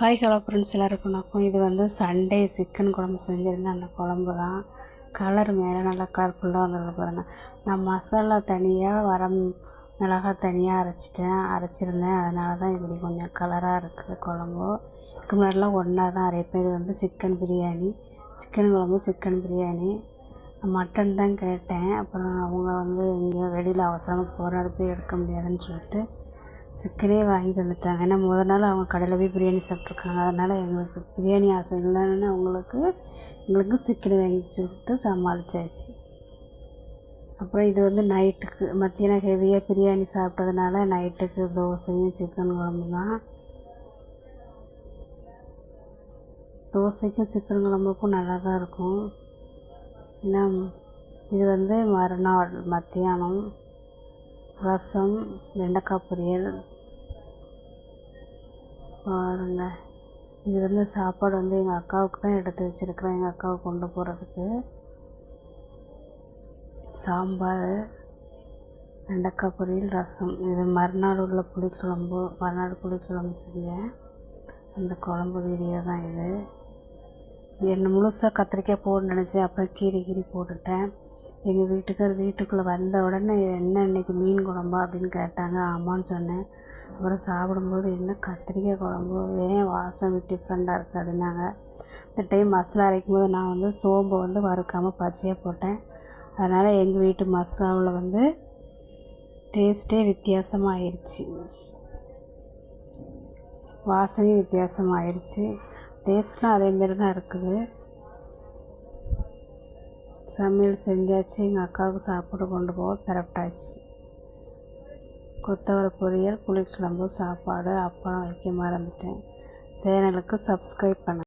Hi hello friends எல்லாருக்கும் வணக்கம். இது வந்து சண்டே சிக்கன் குழம்பு செஞ்சுருந்தேன். அந்த குழம்பு தான் கலர் மேலே நல்லா கலர்ஃபுல்லாக வந்தது பாருங்கள் நான் மசாலா தனியாக வரம் மிளகாய் தனியாக அரைச்சிட்டேன். அரைச்சிருந்தேன். அதனால தான் இப்படி கொஞ்சம் கலராக இருக்குது குழம்பு. இதுக்கு முன்னாடிலாம் ஒன்றா தான் அரைப்பேன். இது வந்து சிக்கன் பிரியாணி. சிக்கன் குழம்பு சிக்கன் பிரியாணி. மட்டன் தான் கேட்டேன். அப்புறம் அவங்க வந்து எங்கேயோ வெளியில் அவசரமாக போகிறேன் போய் எடுக்க முடியாதுன்னு சொல்லிட்டு சிக்கனே வாங்கி தந்துட்டாங்க. ஏன்னா முதல் நாள் அவங்க கடையில் போய் பிரியாணி சாப்பிட்ருக்காங்க அதனால் எங்களுக்கு பிரியாணி ஆசை இல்லைன்னு அவங்களுக்கு எங்களுக்கு சிக்கன் வாங்கி கொடுத்து சமாளிச்சாச்சு. அப்புறம் இது வந்து நைட்டுக்கு மத்தியானம் ஹெவியாக பிரியாணி சாப்பிட்டதுனால நைட்டுக்கு தோசையும் சிக்கன் குழம்பு தான். தோசைக்கும் சிக்கன் குழம்புக்கும் நல்லா தான் இருக்கும். ஏன்னா இது வந்து மறுநாள் மத்தியானம். ரசம் வெண்டைக்காய் பொரியல். பாருங்க. இது வந்து சாப்பாடு வந்து எங்கள் அக்காவுக்கு தான் எடுத்து வச்சுருக்குறேன். எங்கள் அக்காவுக்கு கொண்டு போகிறதுக்கு சாம்பார் வெண்டைக்காய் பொரியல் ரசம். இது மறுநாள் உள்ள புளிக்குழம்பு. மறுநாள் புளிக்குழம்பு செஞ்சேன். அந்த குழம்பு வீடியோ தான் இது. என்ன முழுசாக கத்திரிக்காய் போட நினச்சேன். அப்புறம் கீரை கீரி போட்டுட்டேன். எங்கள் வீட்டுக்கார் வீட்டுக்குள்ளே வந்த உடனே என்ன இன்றைக்கி மீன் குழம்பா? அப்படின்னு கேட்டாங்க. ஆமான்னு சொன்னேன். அப்புறம் சாப்பிடும்போது என்ன கத்திரிக்காய் குழம்பு? ஏன் வாசம் டிஃப்ரெண்ட்டாக இருக்குது அப்படின்னாங்க. இந்த டைம் மசாலா அரைக்கும் போது நான் வந்து சோம்பை வந்து வறுக்காமல் பச்சையாக போட்டேன். அதனால் எங்கள் வீட்டு மசாலாவில் வந்து டேஸ்ட்டே வித்தியாசமாகிடுச்சு வாசனையும் வித்தியாசமாகிடுச்சு டேஸ்ட்லாம் அதேமாரி தான் இருக்குது. சமையல் செஞ்சாச்சு. எங்கள் அக்காவுக்கு சாப்பாடு கொண்டு போக பிறப்பிட்டாச்சு கொத்தவரை பொரியல் புளிக்குழம்பு சாப்பாடு அப்பளம் வைக்க மறந்துட்டேன். சேனலுக்கு சப்ஸ்கிரைப் பண்ண.